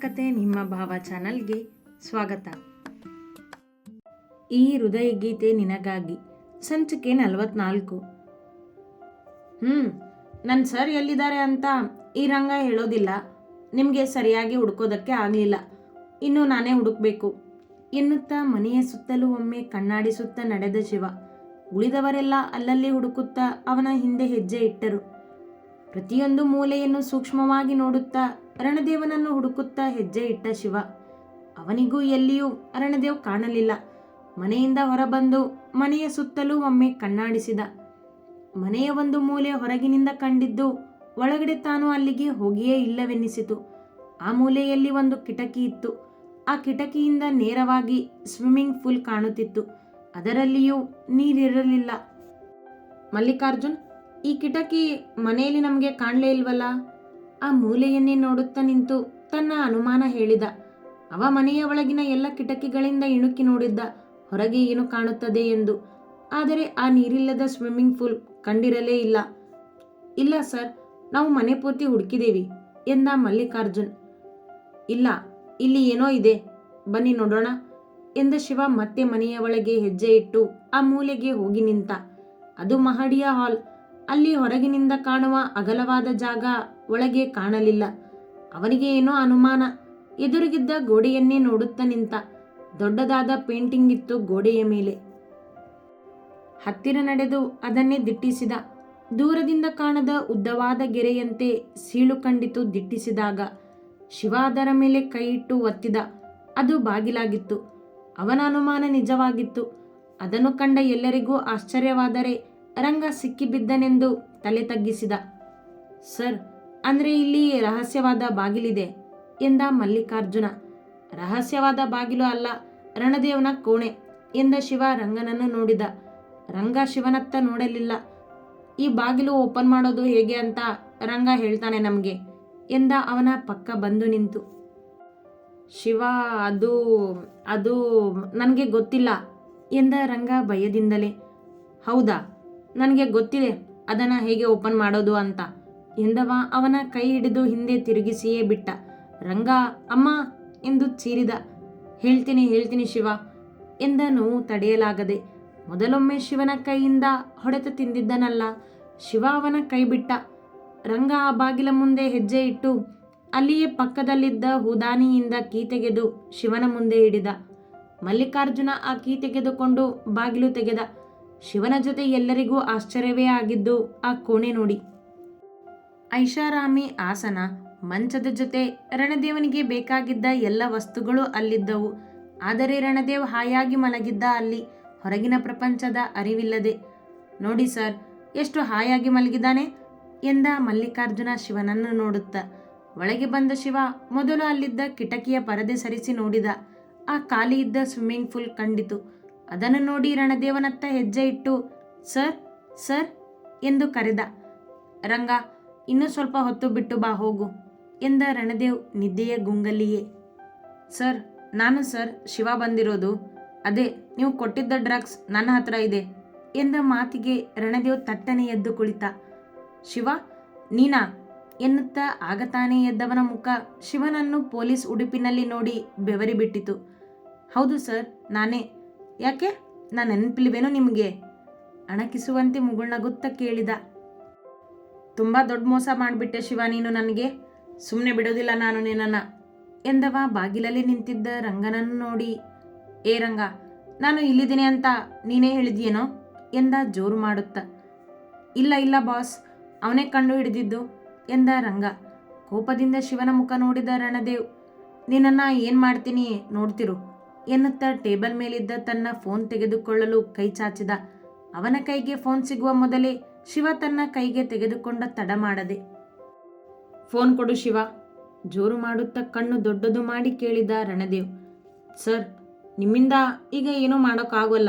ಕತೆ ನಿಮ್ಮ ಭಾವ ಚಾನಲ್ಗೆ ಸ್ವಾಗತ. ಈ ಹೃದಯ ಗೀತೆ ನಿನಗಾಗಿ. ಸಂಚಿಕೆ ನಲವತ್ನಾಲ್ಕು. ಹ್ಞೂ ನನ್ನ ಸರ್ ಎಲ್ಲಿದ್ದಾರೆ ಅಂತ ಈ ರಂಗ ಹೇಳೋದಿಲ್ಲ. ನಿಮಗೆ ಸರಿಯಾಗಿ ಹುಡುಕೋದಕ್ಕೆ ಆಗಲಿಲ್ಲ. ಇನ್ನು ನಾನೇ ಹುಡುಕ್ಬೇಕು. ಎನ್ನುತ್ತಾ ಮನೆಯ ಸುತ್ತಲೂ ಒಮ್ಮೆ ಕಣ್ಣಾಡಿಸುತ್ತಾ ನಡೆದ ಶಿವ. ಉಳಿದವರೆಲ್ಲ ಅಲ್ಲಲ್ಲಿ ಹುಡುಕುತ್ತಾ ಅವನ ಹಿಂದೆ ಹೆಜ್ಜೆ ಇಟ್ಟರು. ಪ್ರತಿಯೊಂದು ಮೂಲೆಯನ್ನು ಸೂಕ್ಷ್ಮವಾಗಿ ನೋಡುತ್ತಾ ರಣದೇವನನ್ನು ಹುಡುಕುತ್ತಾ ಹೆಜ್ಜೆ ಇಟ್ಟ ಶಿವ, ಅವನಿಗೂ ಎಲ್ಲಿಯೂ ಅರಣದೇವ್ ಕಾಣಲಿಲ್ಲ. ಮನೆಯಿಂದ ಹೊರಬಂದು ಮನೆಯ ಸುತ್ತಲೂ ಒಮ್ಮೆ ಕಣ್ಣಾಡಿಸಿದ. ಮನೆಯ ಒಂದು ಮೂಲೆ ಹೊರಗಿನಿಂದ ಕಂಡಿದ್ದು ಒಳಗಡೆ ತಾನು ಅಲ್ಲಿಗೆ ಹೋಗಿಯೇ ಇಲ್ಲವೆನ್ನಿಸಿತು. ಆ ಮೂಲೆಯಲ್ಲಿ ಒಂದು ಕಿಟಕಿ ಇತ್ತು. ಆ ಕಿಟಕಿಯಿಂದ ನೇರವಾಗಿ ಸ್ವಿಮ್ಮಿಂಗ್ ಪೂಲ್ ಕಾಣುತ್ತಿತ್ತು. ಅದರಲ್ಲಿಯೂ ನೀರಿರಲಿಲ್ಲ. ಮಲ್ಲಿಕಾರ್ಜುನ್, ಈ ಕಿಟಕಿ ಮನೆಯಲ್ಲಿ ನಮಗೆ ಕಾಣಲೇ ಇಲ್ವಲ್ಲ? ಆ ಮೂಲೆಯನ್ನೇ ನೋಡುತ್ತಾ ನಿಂತು ತನ್ನ ಅನುಮಾನ ಹೇಳಿದ. ಅವ ಮನೆಯ ಒಳಗಿನ ಎಲ್ಲ ಕಿಟಕಿಗಳಿಂದ ಇಣುಕಿ ನೋಡಿದ್ದ. ಹೊರಗೆ ಏನು ಕಾಣುತ್ತದೆ ಎಂದು. ಆದರೆ ಆ ನೀರಿಲ್ಲದ ಸ್ವಿಮ್ಮಿಂಗ್ ಪೂಲ್ ಕಂಡಿರಲೇ ಇಲ್ಲ. ಇಲ್ಲ ಸರ್ ನಾವು ಮನೆ ಪೂರ್ತಿ ಹುಡುಕಿದೇವಿ ಎಂದ ಮಲ್ಲಿಕಾರ್ಜುನ್. ಇಲ್ಲ, ಇಲ್ಲಿ ಏನೋ ಇದೆ. ಬನ್ನಿ ನೋಡೋಣ ಎಂದ ಶಿವ ಮತ್ತೆ ಮನೆಯ ಒಳಗೆ ಹೆಜ್ಜೆ ಇಟ್ಟು ಆ ಮೂಲೆಗೆ ಹೋಗಿ ನಿಂತ. ಅದು ಮಹಡಿಯ ಹಾಲ್. ಅಲ್ಲಿ ಹೊರಗಿನಿಂದ ಕಾಣುವ ಅಗಲವಾದ ಜಾಗ ಒಳಗೆ ಕಾಣಲಿಲ್ಲ. ಅವನಿಗೆ ಏನೋ ಅನುಮಾನ. ಎದುರಿಗಿದ್ದ ಗೋಡೆಯನ್ನೇ ನೋಡುತ್ತ ನಿಂತ. ದೊಡ್ಡದಾದ ಪೇಂಟಿಂಗ್ ಇತ್ತು ಗೋಡೆಯ ಮೇಲೆ. ಹತ್ತಿರ ನಡೆದು ಅದನ್ನೇ ದಿಟ್ಟಿಸಿದ. ದೂರದಿಂದ ಕಾಣದ ಉದ್ದವಾದ ಗೆರೆಯಂತೆ ಸೀಳು ಕಂಡಿತು ದಿಟ್ಟಿಸಿದಾಗ. ಶಿವ ಅದರ ಮೇಲೆ ಕೈ ಇಟ್ಟು ಒತ್ತಿದ. ಅದು ಬಾಗಿಲಾಗಿತ್ತು. ಅವನ ಅನುಮಾನ ನಿಜವಾಗಿತ್ತು. ಅದನ್ನು ಕಂಡ ಎಲ್ಲರಿಗೂ ಆಶ್ಚರ್ಯವಾದರೆ ರಂಗ ಸಿಕ್ಕಿಬಿದ್ದನೆಂದು ತಲೆ ತಗ್ಗಿಸಿದ ಸರ್ ಅಂದ್ರೆ ಇಲ್ಲಿ ರಹಸ್ಯವಾದ ಬಾಗಿಲಿದೆ ಎಂದ ಮಲ್ಲಿಕಾರ್ಜುನ. ರಹಸ್ಯವಾದ ಬಾಗಿಲು ಅಲ್ಲ, ರಣದೇವನ ಕೋಣೆ ಎಂದ ಶಿವ ರಂಗನನ್ನು ನೋಡಿದ. ರಂಗ ಶಿವನತ್ತ ನೋಡಲಿಲ್ಲ. ಈ ಬಾಗಿಲು ಓಪನ್ ಮಾಡೋದು ಹೇಗೆ ಅಂತ ರಂಗ ಹೇಳ್ತಾನೆ ನಮಗೆ ಎಂದ ಅವನ ಪಕ್ಕ ಬಂದು ನಿಂತು. ಶಿವ, ಅದು ಅದು ನನಗೆ ಗೊತ್ತಿಲ್ಲ ಎಂದ ರಂಗ ಭಯದಿಂದಲೇ. ಹೌದಾ? ನನಗೆ ಗೊತ್ತಿದೆ, ಅದನ್ನು ಹೇಗೆ ಓಪನ್ ಮಾಡೋದು ಅಂತ. ಎಂದವ ಅವನ ಕೈ ಹಿಡಿದು ಹಿಂದೆ ತಿರುಗಿಸಿಯೇ ಬಿಟ್ಟ. ರಂಗ, ಅಮ್ಮ, ಎಂದು ಚೀರಿದ. ಹೇಳ್ತೀನಿ ಹೇಳ್ತೀನಿ ಶಿವ ಎಂದ ನೋವು ತಡೆಯಲಾಗದೆ. ಮೊದಲೊಮ್ಮೆ ಶಿವನ ಕೈಯಿಂದ ಹೊಡೆತ ತಿಂದಿದ್ದನಲ್ಲ. ಶಿವ ಅವನ ಕೈ ಬಿಟ್ಟ. ರಂಗ, ಆ ಬಾಗಿಲ ಮುಂದೆ ಹೆಜ್ಜೆ ಇಟ್ಟು ಅಲ್ಲಿಯೇ ಪಕ್ಕದಲ್ಲಿದ್ದ ಹೂದಾನಿಯಿಂದ ಕೀ ತೆಗೆದು ಶಿವನ ಮುಂದೆ ಹಿಡಿದ. ಮಲ್ಲಿಕಾರ್ಜುನ ಆ ಕೀ ತೆಗೆದುಕೊಂಡು ಬಾಗಿಲು ತೆಗೆದ. ಶಿವನ ಜೊತೆ ಎಲ್ಲರಿಗೂ ಆಶ್ಚರ್ಯವೇ ಆಗಿದ್ದು ಆ ಕೋಣೆ ನೋಡಿ. ಐಷಾರಾಮಿ ಆಸನ ಮಂಚದ ಜೊತೆ ರಣದೇವನಿಗೆ ಬೇಕಾಗಿದ್ದ ಎಲ್ಲ ವಸ್ತುಗಳು ಅಲ್ಲಿದ್ದವು. ಆದರೆ ರಣದೇವ್ ಹಾಯಾಗಿ ಮಲಗಿದ್ದ ಅಲ್ಲಿ ಹೊರಗಿನ ಪ್ರಪಂಚದ ಅರಿವಿಲ್ಲದೆ, ನೋಡಿ ಸರ್, ಎಷ್ಟು ಹಾಯಾಗಿ ಮಲಗಿದ್ದಾನೆ? ಎಂದ ಮಲ್ಲಿಕಾರ್ಜುನ ಶಿವನನ್ನು ನೋಡುತ್ತಾ. ಒಳಗೆ ಬಂದ ಶಿವ ಮೊದಲು ಅಲ್ಲಿದ್ದ ಕಿಟಕಿಯ ಪರದೆ ಸರಿಸಿ ನೋಡಿದ. ಆ ಖಾಲಿ ಇದ್ದ ಸ್ವಿಮ್ಮಿಂಗ್ ಪೂಲ್ ಕಂಡಿತು. ಅದನ್ನು ನೋಡಿ ರಣದೇವನತ್ತ ಹೆಜ್ಜೆ ಇಟ್ಟು, ಸರ್ ಸರ್ ಎಂದು ಕರೆದ. ರಂಗ ಇನ್ನೂ ಸ್ವಲ್ಪ ಹೊತ್ತು ಬಿಟ್ಟು ಬಾ, ಹೋಗು ಎಂದ ರಣದೇವ್ ನಿದ್ದೆಯ ಗುಂಗಲ್ಲಿಯೇ. ಸರ್, ನಾನು ಸರ್, ಶಿವ ಬಂದಿರೋದು. ಅದೇ, ನೀವು ಕೊಟ್ಟಿದ್ದ ಡ್ರಗ್ಸ್ ನನ್ನ ಹತ್ರ ಇದೆ ಎಂದ ಮಾತಿಗೆ ರಣದೇವ್ ತಟ್ಟನೆ ಎದ್ದು ಕುಳಿತ. ಶಿವ, ನೀನಾ? ಎನ್ನುತ್ತಾ ಆಗ ತಾನೇ ಎದ್ದವನ ಮುಖ ಶಿವನನ್ನು ಪೊಲೀಸ್ ಉಡುಪಿನಲ್ಲಿ ನೋಡಿ ಬೆವರಿ ಬಿಟ್ಟಿತು. ಹೌದು ಸರ್, ನಾನೇ. ಯಾಕೆ? ನಾನು ನೆನಪಿಲ್ವೇನೋ ನಿಮಗೆ? ಅಣಕಿಸುವಂತೆ ಮುಗುಳ್ನಗುತ್ತ ಕೇಳಿದ. ತುಂಬ ದೊಡ್ಡ ಮೋಸ ಮಾಡಿಬಿಟ್ಟೆ ಶಿವ ನೀನು ನನಗೆ. ಸುಮ್ಮನೆ ಬಿಡೋದಿಲ್ಲ ನಾನು ನಿನ್ನನ್ನು. ಎಂದವ ಬಾಗಿಲಲ್ಲಿ ನಿಂತಿದ್ದ ರಂಗನನ್ನು ನೋಡಿ, ಏ ರಂಗ, ನಾನು ಇಲ್ಲಿದ್ದೀನಿ ಅಂತ ನೀನೇ ಹೇಳಿದ್ಯೇನೋ? ಎಂದ ಜೋರು ಮಾಡುತ್ತ. ಇಲ್ಲ ಇಲ್ಲ ಬಾಸ್, ಅವನೇ ಕಂಡು ಹಿಡಿದಿದ್ದು, ಎಂದ ರಂಗ. ಕೋಪದಿಂದ ಶಿವನ ಮುಖ ನೋಡಿದ ರಣದೇವ್, ನಿನ್ನನ್ನು ಏನು ಮಾಡ್ತೀನಿ ನೋಡ್ತಿರು, ಎನ್ನುತ್ತ ಟೇಬಲ್ ಮೇಲಿದ್ದ ತನ್ನ ಫೋನ್ ತೆಗೆದುಕೊಳ್ಳಲು ಕೈ ಚಾಚಿದ. ಅವನ ಕೈಗೆ ಫೋನ್ ಸಿಗುವ ಮೊದಲೇ ಶಿವ ತನ್ನ ಕೈಗೆ ತೆಗೆದುಕೊಂಡ ತಡ ಮಾಡದೆ. ಫೋನ್ ಕೊಡು ಶಿವ. ಜೋರು ಮಾಡುತ್ತಾ ಕಣ್ಣು ದೊಡ್ಡದು ಮಾಡಿ ಕೇಳಿದ ರಣದೇವ್. ಸರ್, ನಿಮ್ಮಿಂದ ಈಗ ಏನೂ ಮಾಡೋಕ್ಕಾಗೋಲ್ಲ.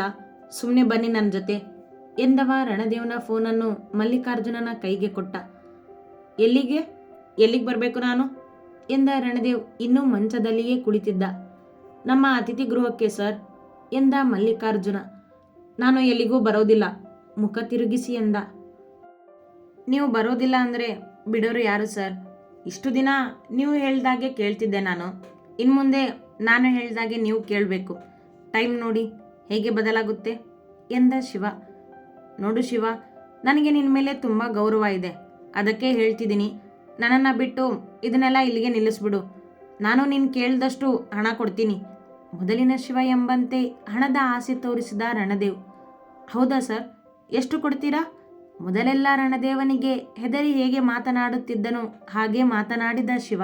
ಸುಮ್ಮನೆ ಬನ್ನಿ ನನ್ನ ಜೊತೆ ಎಂದವ ರಣದೇವನ ಫೋನನ್ನು ಮಲ್ಲಿಕಾರ್ಜುನನ ಕೈಗೆ ಕೊಟ್ಟ. ಎಲ್ಲಿಗೆ? ಎಲ್ಲಿಗೆ ಬರಬೇಕು ನಾನು? ಎಂದ ರಣದೇವ್ ಇನ್ನೂ ಮಂಚದಲ್ಲಿಯೇ ಕುಳಿತಿದ್ದ. ನಮ್ಮ ಅತಿಥಿ ಗೃಹಕ್ಕೆ, ಸರ್, ಎಂದ ಮಲ್ಲಿಕಾರ್ಜುನ. ನಾನು ಎಲ್ಲಿಗೂ ಬರೋದಿಲ್ಲ. ಮುಖ ತಿರುಗಿಸಿ ಎಂದ. ನೀವು ಬರೋದಿಲ್ಲ ಅಂದರೆ ಬಿಡೋರು ಯಾರು ಸರ್? ಇಷ್ಟು ದಿನ ನೀವು ಹೇಳ್ದಾಗೆ ಕೇಳ್ತಿದ್ದೆ ನಾನು. ಇನ್ನು ಮುಂದೆ ನಾನು ಹೇಳ್ದಾಗೆ ನೀವು ಕೇಳಬೇಕು. ಟೈಮ್ ನೋಡಿ, ಹೇಗೆ ಬದಲಾಗುತ್ತೆ? ಎಂದ ಶಿವ. ನೋಡು ಶಿವ, ನನಗೆ ನಿನ್ನ ಮೇಲೆ ತುಂಬ ಗೌರವ ಇದೆ. ಅದಕ್ಕೆ ಹೇಳ್ತಿದ್ದೀನಿ. ನನ್ನನ್ನು ಬಿಟ್ಟು ಇದನ್ನೆಲ್ಲ ಇಲ್ಲಿಗೆ ನಿಲ್ಲಿಸ್ಬಿಡು. ನಾನು ನೀನು ಕೇಳಿದಷ್ಟು ಹಣ ಕೊಡ್ತೀನಿ. ಮೊದಲಿನ ಶಿವ ಎಂಬಂತೆ ಹಣದ ಆಸೆ ತೋರಿಸಿದ ರಣದೇವ್. ಹೌದಾ ಸರ್? ಎಷ್ಟು ಕೊಡ್ತೀರಾ? ಮೊದಲೆಲ್ಲ ರಣದೇವನಿಗೆ ಹೆದರಿ ಹೇಗೆ ಮಾತನಾಡುತ್ತಿದ್ದನೋ ಹಾಗೆ ಮಾತನಾಡಿದ ಶಿವ.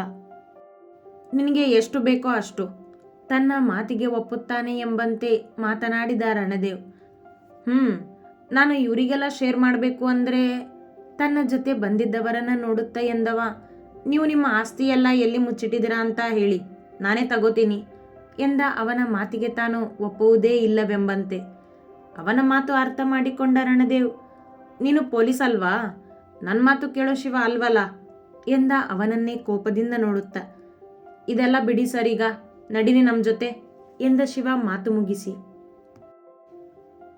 ನಿನಗೆ ಎಷ್ಟು ಬೇಕೋ ಅಷ್ಟು. ತನ್ನ ಮಾತಿಗೆ ಒಪ್ಪುತ್ತಾನೆ ಎಂಬಂತೆ ಮಾತನಾಡಿದ ರಣದೇವ್. ಹ್ಞೂ ನಾನು ಇವರಿಗೆಲ್ಲ ಶೇರ್ ಮಾಡಬೇಕು ಅಂದರೆ ತನ್ನ ಜೊತೆ ಬಂದಿದ್ದವರನ್ನು ನೋಡುತ್ತಾ ಎಂದವ. ನೀವು ನಿಮ್ಮ ಆಸ್ತಿಯೆಲ್ಲ ಎಲ್ಲಿ ಮುಚ್ಚಿಟ್ಟಿದ್ದೀರಾ ಅಂತ ಹೇಳಿ. ನಾನೇ ತಗೋತೀನಿ ಎಂದ ಅವನ ಮಾತಿಗೆ ತಾನು ಒಪ್ಪುವುದೇ ಇಲ್ಲವೆಂಬಂತೆ. ಅವನ ಮಾತು ಅರ್ಥ ಮಾಡಿಕೊಂಡ ರಣದೇವ್ ನೀನು ಪೊಲೀಸ್ ಅಲ್ವಾ? ನನ್ನ ಮಾತು ಕೇಳೋ ಶಿವ ಅಲ್ವಲ್ಲ? ಎಂದ ಅವನನ್ನೇ ಕೋಪದಿಂದ ನೋಡುತ್ತ. ಇದೆಲ್ಲ ಬಿಡಿ ಸರ್ ಈಗ ನಡೀರಿ ನಮ್ಮ ಜೊತೆ, ಎಂದ ಶಿವ ಮಾತು ಮುಗಿಸಿ.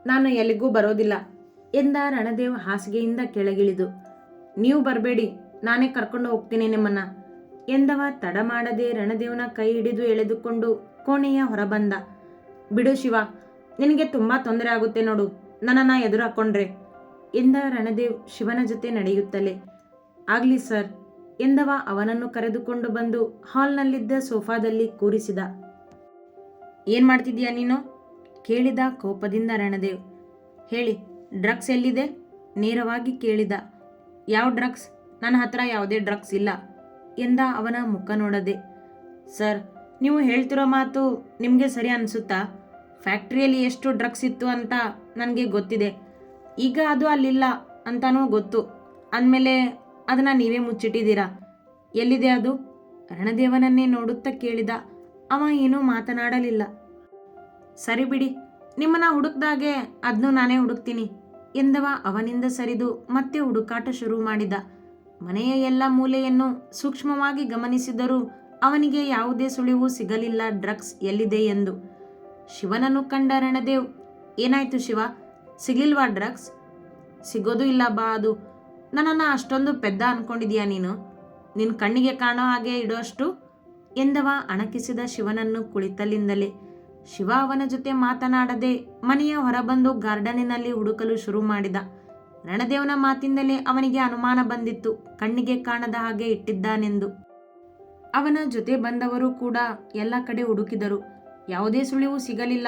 ನಾನು ಎಲ್ಲಿಗೂ ಬರೋದಿಲ್ಲ, ಎಂದ ರಣದೇವ್ ಹಾಸಿಗೆಯಿಂದ ಕೆಳಗಿಳಿದು. ನೀವು ಬರಬೇಡಿ, ನಾನೇ ಕರ್ಕೊಂಡು ಹೋಗ್ತೀನಿ ನಿಮ್ಮನ್ನ, ಎಂದವ ತಡ ಮಾಡದೆ ರಣದೇವನ ಕೈ ಹಿಡಿದು ಎಳೆದುಕೊಂಡು ಕೋಣೆಯ ಹೊರಬಂದ. ಬಿಡು ಶಿವ, ನಿನಗೆ ತುಂಬಾ ತೊಂದರೆ ಆಗುತ್ತೆ ನೋಡು, ನನ್ನನ್ನು ಎದುರು ಹಾಕೊಂಡ್ರೆ ಎಂದ ರಣದೇವ್ ಶಿವನ ಜೊತೆ ನಡೆಯುತ್ತಲೇ. ಆಗ್ಲಿ ಸರ್, ಎಂದವ ಅವನನ್ನು ಕರೆದುಕೊಂಡು ಬಂದು ಹಾಲ್ನಲ್ಲಿದ್ದ ಸೋಫಾದಲ್ಲಿ ಕೂರಿಸಿದ. ಏನ್ ಮಾಡ್ತಿದ್ದೀಯ ನೀನು? ಕೇಳಿದ ಕೋಪದಿಂದ ರಣದೇವ್. ಹೇಳಿ, ಡ್ರಗ್ಸ್ ಎಲ್ಲಿದೆ? ನೇರವಾಗಿ ಕೇಳಿದ. ಯಾವ ಡ್ರಗ್ಸ್? ನನ್ನ ಹತ್ರ ಯಾವುದೇ ಡ್ರಗ್ಸ್ ಇಲ್ಲ ಎಂದ ಅವನ ಮುಖ ನೋಡದೆ. ಸರ್, ನೀವು ಹೇಳ್ತಿರೋ ಮಾತು ನಿಮಗೆ ಸರಿ ಅನಿಸುತ್ತಾ? ಫ್ಯಾಕ್ಟ್ರಿಯಲ್ಲಿ ಎಷ್ಟು ಡ್ರಗ್ಸ್ ಇತ್ತು ಅಂತ ನನಗೆ ಗೊತ್ತಿದೆ. ಈಗ ಅದು ಅಲ್ಲಿಲ್ಲ ಅಂತಾನೂ ಗೊತ್ತು. ಅಂದಮೇಲೆ ಅದನ್ನು ನೀವೇ ಮುಚ್ಚಿಟ್ಟಿದ್ದೀರಾ? ಎಲ್ಲಿದೆ ಅದು? ರಣದೇವನನ್ನೇ ನೋಡುತ್ತಾ ಕೇಳಿದ. ಅವ ಏನೂ ಮಾತನಾಡಲಿಲ್ಲ. ಸರಿ ಬಿಡಿ, ನಿಮ್ಮನ್ನ ಹುಡುಕ್ದಾಗೆ ಅದನ್ನು ನಾನೇ ಹುಡುಕ್ತೀನಿ ಎಂದವ ಅವನಿಂದ ಸರಿದು ಮತ್ತೆ ಹುಡುಕಾಟ ಶುರು ಮಾಡಿದ. ಮನೆಯ ಎಲ್ಲ ಮೂಲೆಯನ್ನು ಸೂಕ್ಷ್ಮವಾಗಿ ಗಮನಿಸಿದರೂ ಅವನಿಗೆ ಯಾವುದೇ ಸುಳಿವು ಸಿಗಲಿಲ್ಲ, ಡ್ರಗ್ಸ್ ಎಲ್ಲಿದೆ ಎಂದು. ಶಿವನನ್ನು ಕಂಡ ರಣದೇವ್ ಏನಾಯ್ತು ಶಿವ? ಸಿಗ್ಲಿಲ್ವಾ ಡ್ರಗ್ಸ್? ಸಿಗೋದು ಇಲ್ಲ ಬಾ ಅದು. ನನ್ನನ್ನು ಅಷ್ಟೊಂದು ಪೆದ್ದ ಅನ್ಕೊಂಡಿದ್ಯಾ ನೀನು? ನಿನ್ನ ಕಣ್ಣಿಗೆ ಕಾಣೋ ಹಾಗೆ ಇಡೋಷ್ಟು ಎಂದವ ಅಣಕಿಸಿದ ಶಿವನನ್ನು ಕುಳಿತಲ್ಲಿಂದಲೇ. ಶಿವ ಅವನ ಜೊತೆ ಮಾತನಾಡದೆ ಮನೆಯ ಹೊರಬಂದು ಗಾರ್ಡನಿನಲ್ಲಿ ಹುಡುಕಲು ಶುರು ಮಾಡಿದ. ರಣದೇವನ ಮಾತಿಂದಲೇ ಅವನಿಗೆ ಅನುಮಾನ ಬಂದಿತ್ತು. ಕಣ್ಣಿಗೆ ಕಾಣದ ಹಾಗೆ ಇಟ್ಟಿದ್ದಾನೆಂದು. ಅವನ ಜೊತೆ ಬಂದವರು ಕೂಡ ಎಲ್ಲ ಕಡೆ ಹುಡುಕಿದರು. ಯಾವುದೇ ಸುಳಿವು ಸಿಗಲಿಲ್ಲ.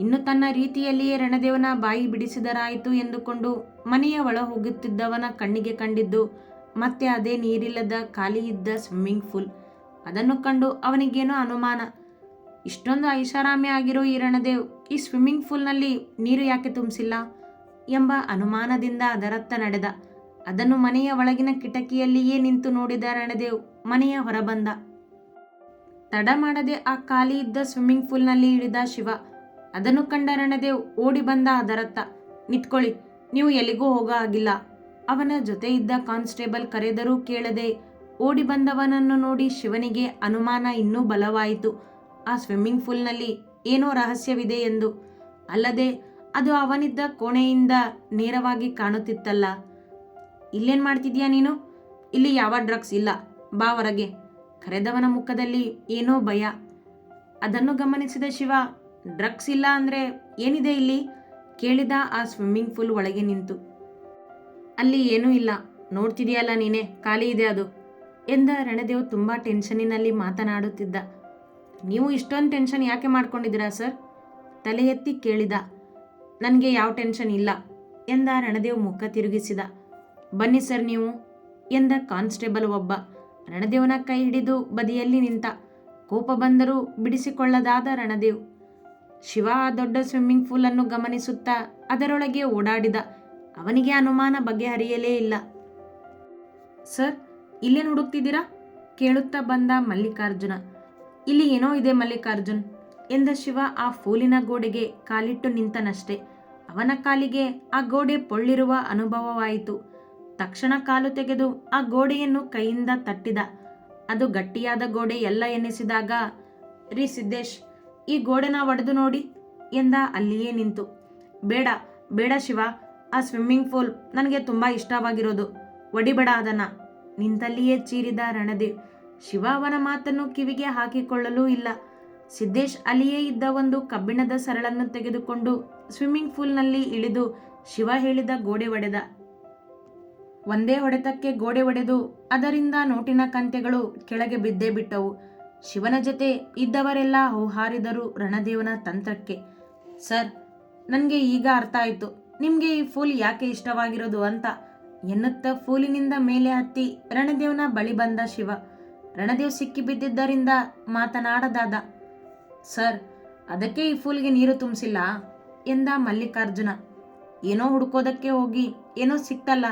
ಇನ್ನು ತನ್ನ ರೀತಿಯಲ್ಲಿಯೇ ರಣದೇವನ ಬಾಯಿ ಬಿಡಿಸಿದರಾಯಿತು ಎಂದುಕೊಂಡು ಮನೆಯ ಒಳ ಹೋಗುತ್ತಿದ್ದವನ ಕಣ್ಣಿಗೆ ಕಂಡಿದ್ದು, ಮತ್ತೆ ಅದೇ ನೀರಿಲ್ಲದ ಖಾಲಿ ಇದ್ದ ಸ್ವಿಮ್ಮಿಂಗ್ ಪೂಲ್ ಅದನ್ನು ಕಂಡು ಅವನಿಗೇನೋ ಅನುಮಾನ. ಇಷ್ಟೊಂದು ಐಷಾರಾಮಿ ಆಗಿರೋ ಈ ರಣದೇವ್ ಈ ಸ್ವಿಮ್ಮಿಂಗ್ ಪೂಲ್ನಲ್ಲಿ ನೀರು ಯಾಕೆ ತುಂಬಿಸಿಲ್ಲ ಎಂಬ ಅನುಮಾನದಿಂದ ಅದರತ್ತ ನಡೆದ. ಅದನ್ನು ಮನೆಯ ಒಳಗಿನ ಕಿಟಕಿಯಲ್ಲಿಯೇ ನಿಂತು ನೋಡಿದ ರಣದೇವ್ ಮನೆಯ ಹೊರಬಂದ. ತಡ ಮಾಡದೆ ಆ ಖಾಲಿ ಇದ್ದ ಸ್ವಿಮ್ಮಿಂಗ್ ಪೂಲ್ನಲ್ಲಿ ಇಳಿದ ಶಿವ ಅದನ್ನು ಕಂಡ ರಣದೇವ್ ಓಡಿ ಬಂದ ಅದರತ್ತ, ನಿತ್ಕೊಳ್ಳಿ, ನೀವು ಎಲ್ಲಿಗೂ ಹೋಗ ಆಗಿಲ್ಲ ಅವನ ಜೊತೆ ಇದ್ದ ಕಾನ್ಸ್ಟೇಬಲ್ ಕರೆದರೂ ಕೇಳದೆ ಓಡಿ ಬಂದವನನ್ನು ನೋಡಿ ಶಿವನಿಗೆ ಅನುಮಾನ ಇನ್ನೂ ಬಲವಾಯಿತು. ಆ ಸ್ವಿಮ್ಮಿಂಗ್ ಪೂಲ್ನಲ್ಲಿ ಏನೋ ರಹಸ್ಯವಿದೆ ಎಂದು. ಅಲ್ಲದೆ ಅದು ಅವನಿದ್ದ ಕೋಣೆಯಿಂದ ನೇರವಾಗಿ ಕಾಣುತ್ತಿತ್ತಲ್ಲ. ಇಲ್ಲೇನು ಮಾಡ್ತಿದ್ಯಾ ನೀನು? ಇಲ್ಲಿ ಯಾವ ಡ್ರಗ್ಸ್ ಇಲ್ಲ. ಬಾ ಹೊರಗೆ. ಕರೆದವನ ಮುಖದಲ್ಲಿ ಏನೋ ಭಯ. ಅದನ್ನು ಗಮನಿಸಿದ ಶಿವ ಡ್ರಗ್ಸ್ ಇಲ್ಲ ಅಂದರೆ ಏನಿದೆ ಇಲ್ಲಿ? ಕೇಳಿದ ಆ ಸ್ವಿಮ್ಮಿಂಗ್ ಪೂಲ್ ಒಳಗೆ ನಿಂತು. ಅಲ್ಲಿ ಏನೂ ಇಲ್ಲ. ನೋಡ್ತಿದೆಯಲ್ಲ ನೀನೆ, ಖಾಲಿ ಇದೆ ಅದು ಎಂದ ರಣದೇವ್ ತುಂಬ ಟೆನ್ಷನಿನಲ್ಲಿ ಮಾತನಾಡುತ್ತಿದ್ದ. ನೀವು ಇಷ್ಟೊಂದು ಟೆನ್ಷನ್ ಯಾಕೆ ಮಾಡ್ಕೊಂಡಿದ್ದೀರಾ ಸರ್? ತಲೆ ಎತ್ತಿ ಕೇಳಿದ. ನನಗೆ ಯಾವ ಟೆನ್ಷನ್ ಇಲ್ಲ ಎಂದ ರಣದೇವ್ ಮುಖ ತಿರುಗಿಸಿದ. ಬನ್ನಿ ಸರ್ ನೀವು ಎಂದ ಕಾನ್ಸ್ಟೇಬಲ್ ಒಬ್ಬ. ರಣದೇವನ ಕೈ ಹಿಡಿದು ಬದಿಯಲ್ಲಿ ನಿಂತ. ಕೋಪ ಬಂದರೂ ಬಿಡಿಸಿಕೊಳ್ಳದಾದ ರಣದೇವ್. ಶಿವ ಆ ದೊಡ್ಡ ಸ್ವಿಮ್ಮಿಂಗ್ ಪೂಲನ್ನು ಗಮನಿಸುತ್ತಾ ಅದರೊಳಗೆ ಓಡಾಡಿದ. ಅವನಿಗೆ ಅನುಮಾನ ಬಗೆಹರಿಯಲೇ ಇಲ್ಲ. ಸರ್, ಇಲ್ಲೇನು ಹುಡುಕ್ತಿದ್ದೀರಾ? ಕೇಳುತ್ತಾ ಬಂದ ಮಲ್ಲಿಕಾರ್ಜುನ. ಇಲ್ಲಿ ಏನೋ ಇದೆ ಮಲ್ಲಿಕಾರ್ಜುನ್, ಎಂದ ಶಿವ ಆ ಫೂಲಿನ ಗೋಡೆಗೆ ಕಾಲಿಟ್ಟು ನಿಂತನಷ್ಟೆ. ಅವನ ಕಾಲಿಗೆ ಆ ಗೋಡೆ ಪೊಳ್ಳಿರುವ ಅನುಭವವಾಯಿತು. ತಕ್ಷಣ ಕಾಲು ತೆಗೆದು ಆ ಗೋಡೆಯನ್ನು ಕೈಯಿಂದ ತಟ್ಟಿದ. ಅದು ಗಟ್ಟಿಯಾದ ಗೋಡೆ ಎಲ್ಲ ಎನ್ನಿಸಿದಾಗ ರೀ ಸಿದ್ದೇಶ್ ಈ ಗೋಡೆನ ಒಡೆದು ನೋಡಿ ಎಂದ ಅಲ್ಲಿಯೇ ನಿಂತು. ಬೇಡ ಬೇಡ ಶಿವ, ಆ ಸ್ವಿಮ್ಮಿಂಗ್ ಪೂಲ್ ನನಗೆ ತುಂಬ ಇಷ್ಟವಾಗಿರೋದು. ಒಡಿಬೇಡ ಅದನ್ನ. ನಿಂತಲ್ಲಿಯೇ ಚೀರಿದ ರಣದೇವ್ ಶಿವ ಅವನ ಮಾತನ್ನು ಕಿವಿಗೆ ಹಾಕಿಕೊಳ್ಳಲೂ ಇಲ್ಲ. ಸಿದ್ದೇಶ್ ಅಲ್ಲಿಯೇ ಇದ್ದ ಒಂದು ಕಬ್ಬಿಣದ ಸರಳನ್ನು ತೆಗೆದುಕೊಂಡು ಸ್ವಿಮ್ಮಿಂಗ್ ಪೂಲ್ನಲ್ಲಿ ಇಳಿದು ಶಿವ ಹೇಳಿದ ಗೋಡೆ ಒಡೆದ. ಒಂದೇ ಹೊಡೆತಕ್ಕೆ ಗೋಡೆ ಒಡೆದು ಅದರಿಂದ ನೋಟಿನ ಕಂತೆಗಳು ಕೆಳಗೆ ಬಿದ್ದೇ ಬಿಟ್ಟವು. ಶಿವನ ಜೊತೆ ಇದ್ದವರೆಲ್ಲ ಹೌಹಾರಿದರು ರಣದೇವನ ತಂತ್ರಕ್ಕೆ. ಸರ್, ನನಗೆ ಈಗ ಅರ್ಥ ಆಯಿತು. ನಿಮಗೆ ಈ ಫೂಲ್ ಯಾಕೆ ಇಷ್ಟವಾಗಿರೋದು ಅಂತ. ಎನ್ನುತ್ತ ಫೂಲಿನಿಂದ ಮೇಲೆ ಹತ್ತಿ ರಣದೇವನ ಬಳಿ ಬಂದ ಶಿವ. ರಣದೇವ್ ಸಿಕ್ಕಿ ಬಿದ್ದಿದ್ದರಿಂದ ಮಾತನಾಡದಾದ. ಸರ್, ಅದಕ್ಕೆ ಈ ಫೂಲ್ಗೆ ನೀರು ತುಂಬಿಸಿಲ್ಲ? ಎಂದ ಮಲ್ಲಿಕಾರ್ಜುನ. ಏನೋ ಹುಡುಕೋದಕ್ಕೆ ಹೋಗಿ, ಏನೋ ಸಿಕ್ತಲ್ಲ.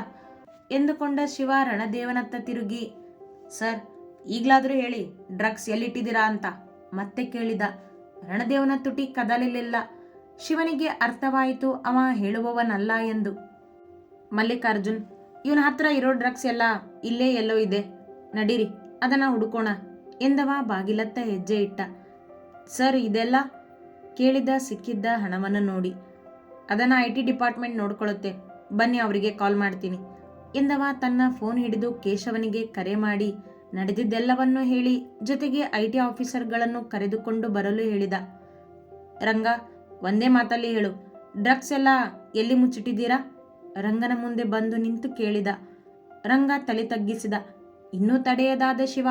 ಎಂದುಕೊಂಡ ಶಿವ ರಣದೇವನತ್ತ ತಿರುಗಿ, ಸರ್ ಈಗಲಾದರೂ ಹೇಳಿ, ಡ್ರಗ್ಸ್ ಎಲ್ಲಿಟ್ಟಿದ್ದೀರಾ ಅಂತ? ಮತ್ತೆ ಕೇಳಿದ, ರಣದೇವನ ತುಟಿ ಕದಲಿಲ್ಲ ಶಿವನಿಗೆ ಅರ್ಥವಾಯಿತು, ಅವ ಹೇಳುವವನಲ್ಲ ಎಂದು. ಮಲ್ಲಿಕಾರ್ಜುನ್, ಇವನ ಹತ್ರ ಇರೋ ಡ್ರಗ್ಸ್ ಎಲ್ಲ ಇಲ್ಲೇ ಎಲ್ಲೋ ಇದೆ. ನಡೀರಿ, ಅದನ್ನ ಹುಡುಕೋಣ, ಎಂದವ ಬಾಗಿಲತ್ತ ಹೆಜ್ಜೆ ಇಟ್ಟ. ಸರ್, ಇದೆಲ್ಲ? ಕೇಳಿದ ಸಿಕ್ಕಿದ್ದ ಹಣವನ್ನು ನೋಡಿ. ಅದನ್ನು ಐ ಟಿ ಡಿಪಾರ್ಟ್ಮೆಂಟ್ ನೋಡ್ಕೊಳ್ಳುತ್ತೆ. ಬನ್ನಿ, ಅವರಿಗೆ ಕಾಲ್ ಮಾಡ್ತೀನಿ, ಎಂದವ ತನ್ನ ಫೋನ್ ಹಿಡಿದು ಕೇಶವನಿಗೆ ಕರೆ ಮಾಡಿ ನಡೆದಿದ್ದೆಲ್ಲವನ್ನೂ ಹೇಳಿ ಜೊತೆಗೆ ಐ ಟಿ ಆಫೀಸರ್ಗಳನ್ನು ಕರೆದುಕೊಂಡು ಬರಲು ಹೇಳಿದ. ರಂಗ, ಒಂದೇ ಮಾತಲ್ಲಿ ಹೇಳು. ಡ್ರಗ್ಸ್ ಎಲ್ಲ ಎಲ್ಲಿ ಮುಚ್ಚಿಟ್ಟಿದ್ದೀರಾ? ರಂಗನ ಮುಂದೆ ಬಂದು ನಿಂತು ಕೇಳಿದ. ರಂಗ ತಲೆ ತಗ್ಗಿಸಿದ. ಇನ್ನೂ ತಡೆಯದಾದ ಶಿವ.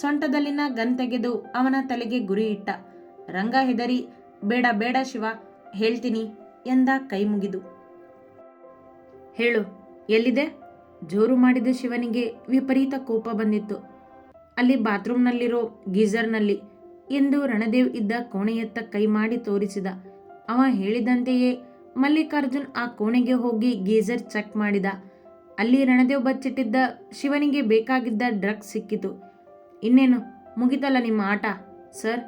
ಸೊಂಟದಲ್ಲಿನ ಗನ್ ತೆಗೆದು ಅವನ ತಲೆಗೆ ಗುರಿ ಇಟ್ಟ. ರಂಗ ಹೆದರಿ, ಬೇಡ ಬೇಡ ಶಿವ, ಹೇಳ್ತೀನಿ ಎಂದ ಕೈ ಮುಗಿದು. ಹೇಳು, ಎಲ್ಲಿದೆ? ಜೋರು ಮಾಡಿದ ಶಿವನಿಗೆ ವಿಪರೀತ ಕೋಪ ಬಂದಿತ್ತು. ಅಲ್ಲಿ ಬಾತ್ರೂಮ್ನಲ್ಲಿರೋ ಗೀಜರ್ನಲ್ಲಿ ಎಂದು ರಣದೇವ್ ಇದ್ದ ಕೋಣೆಯತ್ತ ಕೈ ಮಾಡಿ ತೋರಿಸಿದ. ಅವ ಹೇಳಿದಂತೆಯೇ ಮಲ್ಲಿಕಾರ್ಜುನ್ ಆ ಕೋಣೆಗೆ ಹೋಗಿ ಗೀಜರ್ ಚೆಕ್ ಮಾಡಿದ. ಅಲ್ಲಿ ರಣದೇವ್ ಬಚ್ಚಿಟ್ಟಿದ್ದ ಶಿವನಿಗೆ ಬೇಕಾಗಿದ್ದ ಡ್ರಗ್ಸ್ ಸಿಕ್ಕಿತು. ಇನ್ನೇನು, ಮುಗಿತಲ್ಲ ನಿಮ್ಮ ಆಟ, ಸರ್?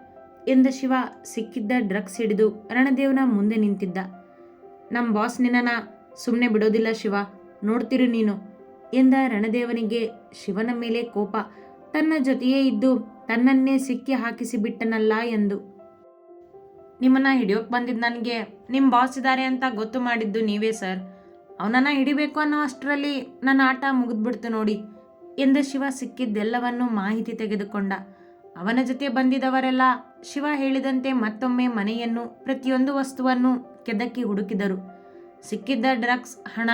ಎಂದ ಶಿವ ಸಿಕ್ಕಿದ್ದ ಡ್ರಗ್ಸ್ ಹಿಡಿದು ರಣದೇವ್ನ ಮುಂದೆ ನಿಂತಿದ್ದ. ನಮ್ಮ ಬಾಸ್ ನಿನ್ನನ ಸುಮ್ಮನೆ ಬಿಡೋದಿಲ್ಲ ಶಿವ, ನೋಡ್ತಿರು ನೀನು, ಎಂದ ರಣದೇವನಿಗೆ ಶಿವನ ಮೇಲೆ ಕೋಪ. ತನ್ನ ಜೊತೆಯೇ ಇದ್ದು ತನ್ನನ್ನೇ ಸಿಕ್ಕಿ ಹಾಕಿಸಿ ಬಿಟ್ಟನಲ್ಲ ಎಂದು. ನಿಮ್ಮನ್ನ ಹಿಡಿಯೋಕೆ ಬಂದಿದ್ದು ನನಗೆ ನಿಮ್ಮ ಬಾಸ್ ಇದ್ದಾರೆ ಅಂತ ಗೊತ್ತು ಮಾಡಿದ್ದು ನೀವೇ ಸರ್. ಅವನನ್ನ ಹಿಡಿಬೇಕು ಅನ್ನೋ ಅಷ್ಟರಲ್ಲಿ ನನ್ನ ಆಟ ಮುಗಿದ್ಬಿಡ್ತು ನೋಡಿ ಎಂದು ಶಿವ ಸಿಕ್ಕಿದ್ದೆಲ್ಲವನ್ನೂ ಮಾಹಿತಿ ತೆಗೆದುಕೊಂಡ. ಅವನ ಜೊತೆ ಬಂದಿದ್ದವರೆಲ್ಲ ಶಿವ ಹೇಳಿದಂತೆ ಮತ್ತೊಮ್ಮೆ ಮನೆಯನ್ನು ಪ್ರತಿಯೊಂದು ವಸ್ತುವನ್ನು ಕೆದಕಿ ಹುಡುಕಿದರು. ಸಿಕ್ಕಿದ್ದ ಡ್ರಗ್ಸ್, ಹಣ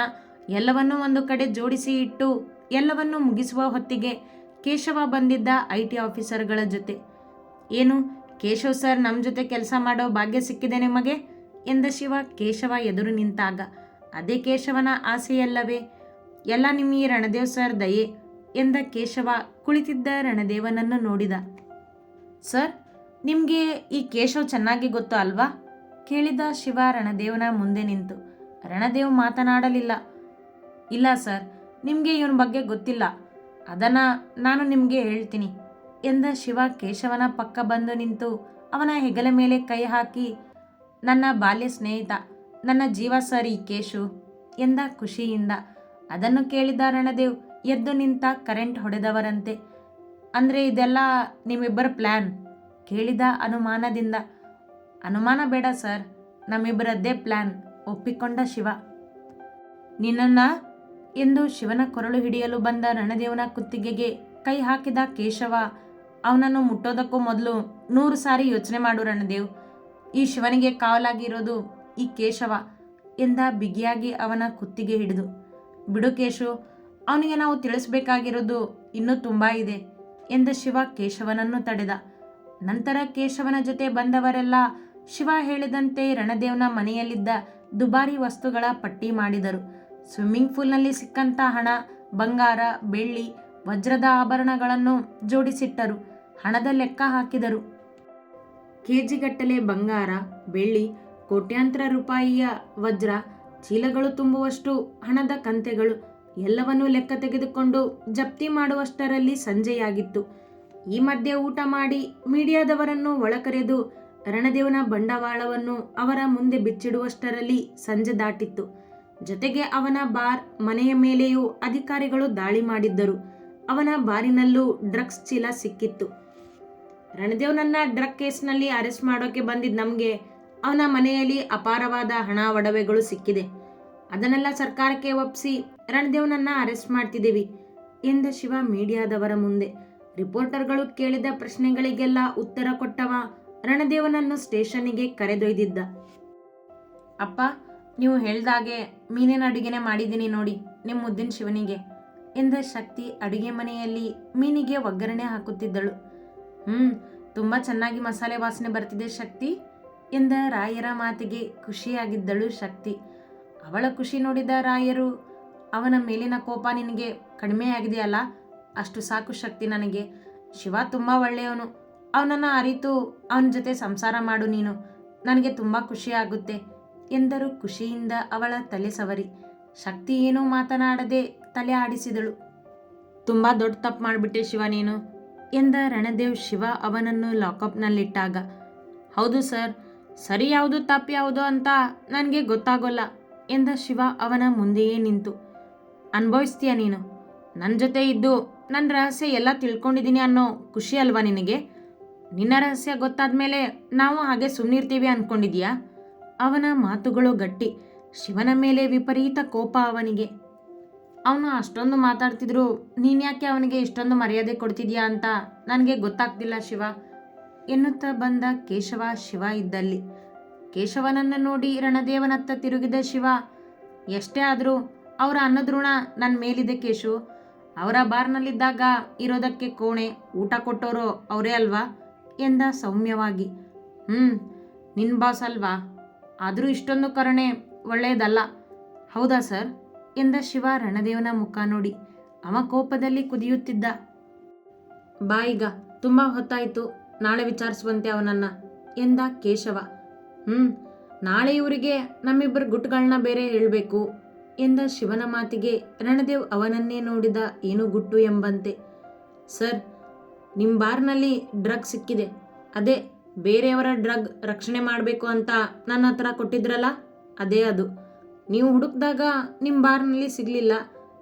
ಎಲ್ಲವನ್ನೂ ಒಂದು ಕಡೆ ಜೋಡಿಸಿ ಇಟ್ಟು ಎಲ್ಲವನ್ನೂ ಮುಗಿಸುವ ಹೊತ್ತಿಗೆ ಕೇಶವ ಬಂದಿದ್ದ ಐ ಟಿ ಆಫೀಸರ್ಗಳ ಜೊತೆ. ಏನು, ಕೇಶವ್ ಸರ್ ನಮ್ಮ ಜೊತೆ ಕೆಲಸ ಮಾಡೋ ಭಾಗ್ಯ ಸಿಕ್ಕಿದೆ ನಿಮಗೆ? ಎಂದ ಶಿವ ಕೇಶವ ಎದುರು ನಿಂತಾಗ. ಅದೇ ಕೇಶವನ ಆಸೆಯಲ್ಲವೇ? ಎಲ್ಲ ನಿಮ್ಮ ಈ ರಣದೇವ್ ಸರ್ ದಯೆ? ಎಂದ ಕೇಶವ ಕುಳಿತಿದ್ದ ರಣದೇವನನ್ನು ನೋಡಿದ. ಸರ್, ನಿಮಗೆ ಈ ಕೇಶವ್ ಚೆನ್ನಾಗಿ ಗೊತ್ತು ಅಲ್ವಾ? ಕೇಳಿದ ಶಿವ ರಣದೇವನ ಮುಂದೆ ನಿಂತು. ರಣದೇವ್ ಮಾತನಾಡಲಿಲ್ಲ. ಇಲ್ಲ ಸರ್, ನಿಮಗೆ ಇವನ ಬಗ್ಗೆ ಗೊತ್ತಿಲ್ಲ. ಅದನ್ನು ನಾನು ನಿಮಗೆ ಹೇಳ್ತೀನಿ. ಎಂದ ಶಿವ ಕೇಶವನ ಪಕ್ಕ ಬಂದು ನಿಂತು ಅವನ ಹೆಗಲ ಮೇಲೆ ಕೈ ಹಾಕಿ, ನನ್ನ ಬಾಲ್ಯ ಸ್ನೇಹಿತ, ನನ್ನ ಜೀವ ಸರಿ ಕೇಶು ಎಂದ ಖುಷಿಯಿಂದ ಅದನ್ನು ಕೇಳಿದ ರಣದೇವ್ ಎದ್ದು ನಿಂತ ಕರೆಂಟ್ ಹೊಡೆದವರಂತೆ. ಅಂದರೆ ಇದೆಲ್ಲ ನಿಮ್ಮಿಬ್ಬರ ಪ್ಲ್ಯಾನ್ ಕೇಳಿದ ಅನುಮಾನದಿಂದ. ಅನುಮಾನ ಬೇಡ ಸರ್, ನಮ್ಮಿಬ್ಬರದ್ದೇ ಪ್ಲ್ಯಾನ್ ಒಪ್ಪಿಕೊಂಡ ಶಿವ. ನಿನ್ನನ್ನ ಎಂದು ಶಿವನ ಕೊರಳು ಹಿಡಿಯಲು ಬಂದ ರಣದೇವನ ಕುತ್ತಿಗೆಗೆ ಕೈ ಹಾಕಿದ ಕೇಶವ, ಅವನನ್ನು ಮುಟ್ಟೋದಕ್ಕೂ ಮೊದಲು ನೂರು ಸಾರಿ ಯೋಚನೆ ಮಾಡು ರಣದೇವ್. ಈ ಶಿವನಿಗೆ ಕಾವಲಾಗಿರೋದು ಈ ಕೇಶವ ಎಂದ ಬಿಗಿಯಾಗಿ ಅವನ ಕುತ್ತಿಗೆ ಹಿಡಿದು. ಬಿಡು ಕೇಶು, ಅವನಿಗೆ ನಾವು ತಿಳಿಸಬೇಕಾಗಿರೋದು ಇನ್ನೂ ತುಂಬ ಇದೆ ಎಂದ ಶಿವ ಕೇಶವನನ್ನು ತಡೆದ. ನಂತರ ಕೇಶವನ ಜೊತೆ ಬಂದವರೆಲ್ಲ ಶಿವ ಹೇಳಿದಂತೆ ರಣದೇವ್ನ ಮನೆಯಲ್ಲಿದ್ದ ದುಬಾರಿ ವಸ್ತುಗಳ ಪಟ್ಟಿ ಮಾಡಿದರು. ಸ್ವಿಮ್ಮಿಂಗ್ ಪೂಲ್ನಲ್ಲಿ ಸಿಕ್ಕಂತ ಹಣ, ಬಂಗಾರ, ಬೆಳ್ಳಿ, ವಜ್ರದ ಆಭರಣಗಳನ್ನು ಜೋಡಿಸಿಟ್ಟರು. ಹಣದ ಲೆಕ್ಕ ಹಾಕಿದರು. ಕೆಜಿಗಟ್ಟಲೆ ಬಂಗಾರ, ಬೆಳ್ಳಿ, ಕೋಟ್ಯಾಂತರ ರೂಪಾಯಿಯ ವಜ್ರ, ಚೀಲಗಳು ತುಂಬುವಷ್ಟು ಹಣದ ಕಂತೆಗಳು ಎಲ್ಲವನ್ನೂ ಲೆಕ್ಕ ತೆಗೆದುಕೊಂಡು ಜಪ್ತಿ ಮಾಡುವಷ್ಟರಲ್ಲಿ ಸಂಜೆಯಾಗಿತ್ತು. ಈ ಮಧ್ಯೆ ಊಟ ಮಾಡಿ ಮೀಡಿಯಾದವರನ್ನು ಒಳಕರೆದು ರಣದೇವನ ಬಂಡವಾಳವನ್ನು ಅವರ ಮುಂದೆ ಬಿಚ್ಚಿಡುವಷ್ಟರಲ್ಲಿ ಸಂಜೆ ದಾಟಿತ್ತು. ಜೊತೆಗೆ ಅವನ ಬಾರ್ ಮನೆಯ ಮೇಲೆಯೂ ಅಧಿಕಾರಿಗಳು ದಾಳಿ ಮಾಡಿದ್ದರು. ಅವನ ಬಾರಿನಲ್ಲೂ ಡ್ರಗ್ಸ್ ಚೀಲ ಸಿಕ್ಕಿತ್ತು. ರಣದೇವ್ನನ್ನ ಡ್ರಗ್ ಕೇಸ್ನಲ್ಲಿ ಅರೆಸ್ಟ್ ಮಾಡೋಕೆ ಬಂದಿದ್ದ ನಮಗೆ ಅವನ ಮನೆಯಲ್ಲಿ ಅಪಾರವಾದ ಹಣ ಒಡವೆಗಳು ಸಿಕ್ಕಿದೆ. ಅದನ್ನೆಲ್ಲ ಸರ್ಕಾರಕ್ಕೆ ಒಪ್ಪಿಸಿ ರಣದೇವ್ನನ್ನ ಅರೆಸ್ಟ್ ಮಾಡ್ತಿದ್ದೀವಿ ಎಂದ ಶಿವ ಮೀಡಿಯಾದವರ ಮುಂದೆ. ರಿಪೋರ್ಟರ್ಗಳು ಕೇಳಿದ ಪ್ರಶ್ನೆಗಳಿಗೆಲ್ಲ ಉತ್ತರ ಕೊಟ್ಟವ ರಣದೇವನನ್ನು ಸ್ಟೇಷನ್ಗೆ ಕರೆದೊಯ್ದಿದ್ದ. ಅಪ್ಪ ನೀವು ಹೇಳ್ದಾಗೆ ಮೀನಿನ ಅಡುಗೆನೆ ಮಾಡಿದ್ದೀನಿ ನೋಡಿ, ನಿಮ್ಮ ಮುದ್ದಿನ ಶಿವನಿಗೆ. ಎಂದ ಶಕ್ತಿ ಅಡುಗೆ ಮನೆಯಲ್ಲಿ ಮೀನಿಗೆ ಒಗ್ಗರಣೆ ಹಾಕುತ್ತಿದ್ದಳು. ಹ್ಮ್, ತುಂಬ ಚೆನ್ನಾಗಿ ಮಸಾಲೆ ವಾಸನೆ ಬರ್ತಿದೆ ಶಕ್ತಿ, ಎಂದ ರಾಯರ ಮಾತಿಗೆ ಖುಷಿಯಾಗಿದ್ದಳು ಶಕ್ತಿ. ಅವಳ ಖುಷಿ ನೋಡಿದ ರಾಯರು, ಅವನ ಮೇಲಿನ ಕೋಪ ನಿನಗೆ ಕಡಿಮೆಯಾಗಿದೆಯಲ್ಲ ಅಷ್ಟು ಸಾಕು ಶಕ್ತಿ ನನಗೆ. ಶಿವ ತುಂಬ ಒಳ್ಳೆಯವನು. ಅವನನ್ನು ಅರಿತು ಅವನ ಜೊತೆ ಸಂಸಾರ ಮಾಡು ನೀನು. ನನಗೆ ತುಂಬ ಖುಷಿಯಾಗುತ್ತೆ ಎಂದರು ಖುಷಿಯಿಂದ ಅವಳ ತಲೆ ಸವರಿ. ಶಕ್ತಿ ಏನೂ ಮಾತನಾಡದೆ ತಲೆ ಆಡಿಸಿದಳು. ತುಂಬ ದೊಡ್ಡ ತಪ್ಪು ಮಾಡಿಬಿಟ್ಟೆ ಶಿವ ನೀನು, ಎಂದ ರಣದೇವ್ ಶಿವ ಅವನನ್ನು ಲಾಕಪ್ನಲ್ಲಿಟ್ಟಾಗ ಹೌದು ಸರ್, ಸರಿ ಯಾವುದು ತಪ್ಪು ಯಾವುದು ಅಂತ ನನಗೆ ಗೊತ್ತಾಗೋಲ್ಲ, ಎಂದ ಶಿವ ಅವನ ಮುಂದೆಯೇ ನಿಂತು. ಅನುಭವಿಸ್ತೀಯ ನೀನು ನನ್ನ ಜೊತೆ ಇದ್ದು ನನ್ನ ರಹಸ್ಯ ಎಲ್ಲ ತಿಳ್ಕೊಂಡಿದ್ದೀನಿ ಅನ್ನೋ ಖುಷಿ ಅಲ್ವಾ ನಿನಗೆ? ನಿನ್ನ ರಹಸ್ಯ ಗೊತ್ತಾದ ಮೇಲೆ ನಾವು ಹಾಗೆ ಸುಮ್ಮನಿರ್ತೀವಿ ಅಂದ್ಕೊಂಡಿದ್ಯಾ ಅವನ ಮಾತುಗಳು ಗಟ್ಟಿ. ಶಿವನ ಮೇಲೆ ವಿಪರೀತ ಕೋಪ ಅವನಿಗೆ. ಅವನು ಅಷ್ಟೊಂದು ಮಾತಾಡ್ತಿದ್ರು ನೀನ್ಯಾಕೆ ಅವನಿಗೆ ಇಷ್ಟೊಂದು ಮರ್ಯಾದೆ ಕೊಡ್ತಿದ್ಯಾ ಅಂತ ನನಗೆ ಗೊತ್ತಾಗ್ತಿಲ್ಲ ಶಿವ ಎನ್ನುತ್ತಾ ಬಂದ ಕೇಶವ ಶಿವ ಇದ್ದಲ್ಲಿ. ಕೇಶವನನ್ನು ನೋಡಿ ರಣದೇವನತ್ತ ತಿರುಗಿದ ಶಿವ, ಎಷ್ಟೇ ಆದರೂ ಅವರ ಅನ್ನದ ಋಣ ನನ್ನ ಮೇಲಿದೆ ಕೇಶು. ಅವರ ಬಾರ್ನಲ್ಲಿದ್ದಾಗ ಇರೋದಕ್ಕೆ ಕೋಣೆ, ಊಟ ಕೊಟ್ಟೋರು ಅವರೇ ಅಲ್ವಾ? ಎಂದ ಸೌಮ್ಯವಾಗಿ. ಹ್ಞೂ ನಿನ್ನ ಬಾಸ್ ಅಲ್ವಾ? ಆದರೂ ಇಷ್ಟೊಂದು ಕರುಣೆ ಒಳ್ಳೆಯದಲ್ಲ. ಹೌದಾ ಸರ್? ಎಂದ ಶಿವ ರಣದೇವನ ಮುಖ ನೋಡಿ. ಅವ ಕೋಪದಲ್ಲಿ ಕುದಿಯುತ್ತಿದ್ದ. ಬಾ ಈಗ, ತುಂಬ ಹೊತ್ತಾಯಿತು. ನಾಳೆ ವಿಚಾರಿಸುವಂತೆ ಅವನನ್ನ, ಎಂದ ಕೇಶವ. ಹ್ಞೂ ನಾಳೆ ಇವರಿಗೆ ನಮ್ಮಿಬ್ಬರು ಗುಟ್ಟುಗಳನ್ನ ಬೇರೆ ಹೇಳಬೇಕು, ಎಂದ ಶಿವನ ಮಾತಿಗೆ ರಣದೇವ್ ಅವನನ್ನೇ ನೋಡಿದ ಏನು ಗುಟ್ಟು ಎಂಬಂತೆ. ಸರ್ ನಿಮ್ಮ ಬಾರ್ನಲ್ಲಿ ಡ್ರಗ್ ಸಿಕ್ಕಿದೆ. ಅದೇ ಬೇರೆಯವರ ಡ್ರಗ್ ರಕ್ಷಣೆ ಮಾಡಬೇಕು ಅಂತ ನನ್ನ ಹತ್ರ ಕೊಟ್ಟಿದ್ರಲ್ಲ? ಅದೇ ಅದು. ನೀವು ಹುಡುಕ್ದಾಗ ನಿಮ್ಮ ಬಾರ್ನಲ್ಲಿ ಸಿಗಲಿಲ್ಲ.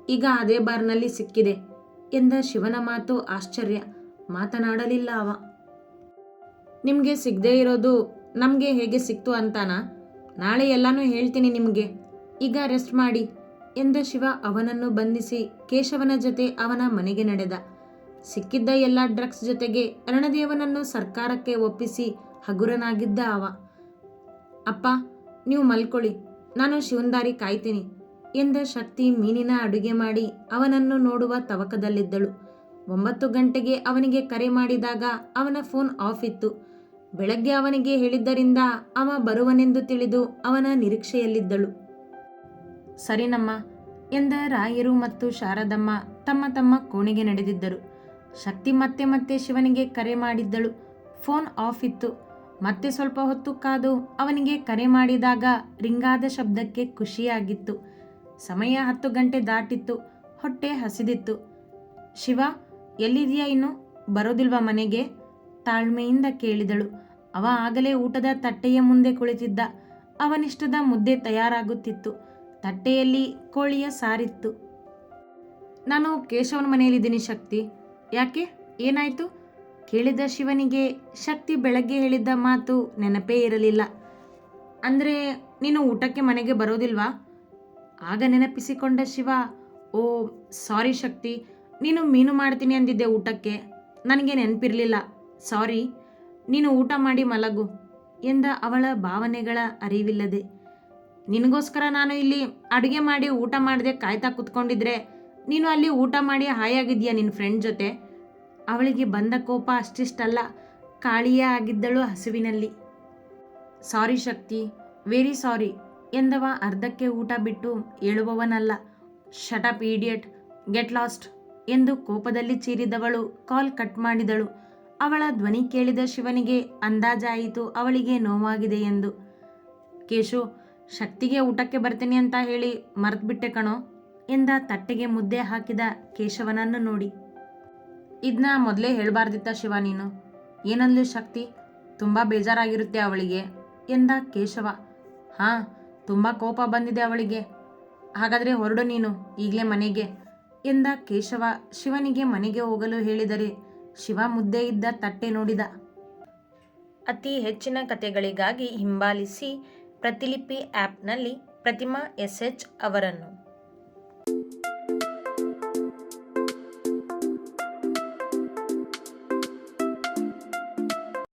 ಈಗ ಅದೇ ಬಾರ್ನಲ್ಲಿ ಸಿಕ್ಕಿದೆ ಎಂದ ಶಿವನ ಮಾತು ಆಶ್ಚರ್ಯ. ಮಾತನಾಡಲಿಲ್ಲ ಅವ. ನಿಮಗೆ ಸಿಗದೇ ಇರೋದು ನಮಗೆ ಹೇಗೆ ಸಿಕ್ತು ಅಂತಾನಾ? ನಾಳೆ ಎಲ್ಲನೂ ಹೇಳ್ತೀನಿ ನಿಮಗೆ. ಈಗ ರೆಸ್ಟ್ ಮಾಡಿ ಎಂದ ಶಿವ ಅವನನ್ನು ಬಂಧಿಸಿ ಕೇಶವನ ಜೊತೆ ಅವನ ಮನೆಗೆ ನಡೆದ. ಸಿಕ್ಕಿದ್ದ ಎಲ್ಲ ಡ್ರಗ್ಸ್ ಜೊತೆಗೆ ರಣದೇವನನ್ನು ಸರ್ಕಾರಕ್ಕೆ ಒಪ್ಪಿಸಿ ಹಗುರನಾಗಿದ್ದ ಅವ. ಅಪ್ಪ, ನೀವು ಮಲ್ಕೊಳ್ಳಿ, ನಾನು ಶಿವನ್ದಾರಿ ಕಾಯ್ತೀನಿ ಎಂದ ಶಕ್ತಿ ಮೀನಿನ ಅಡುಗೆ ಮಾಡಿ ಅವನನ್ನು ನೋಡುವ ತವಕದಲ್ಲಿದ್ದಳು. ಒಂಬತ್ತು ಗಂಟೆಗೆ ಅವನಿಗೆ ಕರೆ ಮಾಡಿದಾಗ ಅವನ ಫೋನ್ ಆಫ್ ಇತ್ತು. ಬೆಳಗ್ಗೆ ಅವನಿಗೆ ಹೇಳಿದ್ದರಿಂದ ಅವ ಬರುವನೆಂದು ತಿಳಿದು ಅವನ ನಿರೀಕ್ಷೆಯಲ್ಲಿದ್ದಳು. ಸರಿನಮ್ಮ, ಎಂದ ರಾಯರು ಮತ್ತು ಶಾರದಮ್ಮ ತಮ್ಮ ತಮ್ಮ ಕೋಣೆಗೆ ನಡೆದಿದ್ದರು. ಶಕ್ತಿ ಮತ್ತೆ ಮತ್ತೆ ಶಿವನಿಗೆ ಕರೆ ಮಾಡಿದ್ದಳು. ಫೋನ್ ಆಫ್ ಇತ್ತು. ಮತ್ತೆ ಸ್ವಲ್ಪ ಹೊತ್ತು ಕಾದು ಅವನಿಗೆ ಕರೆ ಮಾಡಿದಾಗ ರಿಂಗಾದ ಶಬ್ದಕ್ಕೆ ಖುಷಿಯಾಗಿತ್ತು. ಸಮಯ ಹತ್ತು ಗಂಟೆ ದಾಟಿತ್ತು. ಹೊಟ್ಟೆ ಹಸಿದಿತ್ತು. ಶಿವ ಎಲ್ಲಿದೆಯಾ ಇನ್ನು? ಬರೋದಿಲ್ವಾ ಮನೆಗೆ? ತಾಳ್ಮೆಯಿಂದ ಕೇಳಿದಳು. ಅವ ಆಗಲೇ ಊಟದ ತಟ್ಟೆಯ ಮುಂದೆ ಕುಳಿತಿದ್ದ. ಅವನಿಷ್ಟದ ಮುದ್ದೆ ತಯಾರಾಗುತ್ತಿತ್ತು. ತಟ್ಟೆಯಲ್ಲಿ ಕೋಳಿಯ ಸಾರಿತ್ತು. ನಾನು ಕೇಶವನ ಮನೆಯಲ್ಲಿದ್ದೀನಿ ಶಕ್ತಿ. ಯಾಕೆ? ಏನಾಯಿತು? ಕೇಳಿದ ಶಿವನಿಗೆ ಶಕ್ತಿ ಬೆಳಗ್ಗೆ ಹೇಳಿದ್ದ ಮಾತು ನೆನಪೇ ಇರಲಿಲ್ಲ. ಅಂದರೆ ನೀನು ಊಟಕ್ಕೆ ಮನೆಗೆ ಬರೋದಿಲ್ವಾ? ಆಗ ನೆನಪಿಸಿಕೊಂಡ ಶಿವ, ಓ, ಸಾರಿ ಶಕ್ತಿ, ನೀನು ಮೀನು ಮಾಡ್ತೀನಿ ಅಂದಿದ್ದೆ ಊಟಕ್ಕೆ. ನನಗೆ ನೆನಪಿರಲಿಲ್ಲ. ಸಾರಿ, ನೀನು ಊಟ ಮಾಡಿ ಮಲಗು ಎಂದ ಅವಳ ಭಾವನೆಗಳ ಅರಿವಿಲ್ಲದೆ. ನಿನಗೋಸ್ಕರ ನಾನು ಇಲ್ಲಿ ಅಡುಗೆ ಮಾಡಿ ಊಟ ಮಾಡದೆ ಕಾಯ್ತಾ ಕೂತ್ಕೊಂಡಿದ್ರೆ ನೀನು ಅಲ್ಲಿ ಊಟ ಮಾಡಿ ಹಾಯಾಗಿದ್ಯಾ ನಿನ್ನ ಫ್ರೆಂಡ್ ಜೊತೆ? ಅವಳಿಗೆ ಬಂದ ಕೋಪ ಅಷ್ಟಿಷ್ಟಲ್ಲ, ಕಾಳಿಯೇ ಆಗಿದ್ದಳು ಹಸುವಿನಲ್ಲಿ. ಸಾರಿ ಶಕ್ತಿ ವೆರಿ ಸಾರಿ ಎಂದವ ಅರ್ಧಕ್ಕೆ ಊಟ ಬಿಟ್ಟು ಏಳುವವನಲ್ಲ. Shut up idiot get lost ಎಂದು ಕೋಪದಲ್ಲಿ ಚೀರಿದವಳು ಕಾಲ್ ಕಟ್ ಮಾಡಿದಳು. ಅವಳ ಧ್ವನಿ ಕೇಳಿದ ಶಿವನಿಗೆ ಅಂದಾಜಾಯಿತು ಅವಳಿಗೆ ನೋವಾಗಿದೆ ಎಂದು. ಕೇಶು, ಶಕ್ತಿಗೆ ಊಟಕ್ಕೆ ಬರ್ತೀನಿ ಅಂತ ಹೇಳಿ ಮರೆತುಬಿಟ್ಟೆ ಕಣೋ. ಎಂದ ತಟ್ಟೆಗೆ ಮುದ್ದೆ ಹಾಕಿದ ಕೇಶವನನ್ನು ನೋಡಿ. ಇದನ್ನ ಮೊದಲೇ ಹೇಳಬಾರ್ದಿತ್ತ ಶಿವ ನೀನು. ಏನಂದ್ಲು ಶಕ್ತಿ? ತುಂಬ ಬೇಜಾರಾಗಿರುತ್ತೆ ಅವಳಿಗೆ ಎಂದ ಕೇಶವ. ಹಾಂ, ತುಂಬ ಕೋಪ ಬಂದಿದೆ ಅವಳಿಗೆ. ಹಾಗಾದರೆ ಹೊರಡು ನೀನು, ಈಗಲೇ ಮನೆಗೆ ಎಂದ ಕೇಶವ ಶಿವನಿಗೆ ಮನೆಗೆ ಹೋಗಲು ಹೇಳಿದರೆ ಶಿವ ಮುದ್ದೆ ಇದ್ದ ತಟ್ಟೆ ನೋಡಿದ. ಅತಿ ಹೆಚ್ಚಿನ ಕಥೆಗಳಿಗಾಗಿ ಹಿಂಬಾಲಿಸಿ ಪ್ರತಿಲಿಪಿ ಆ್ಯಪ್ನಲ್ಲಿ ಪ್ರತಿಮಾ ಎಸ್ ಎಚ್ ಅವರನ್ನು.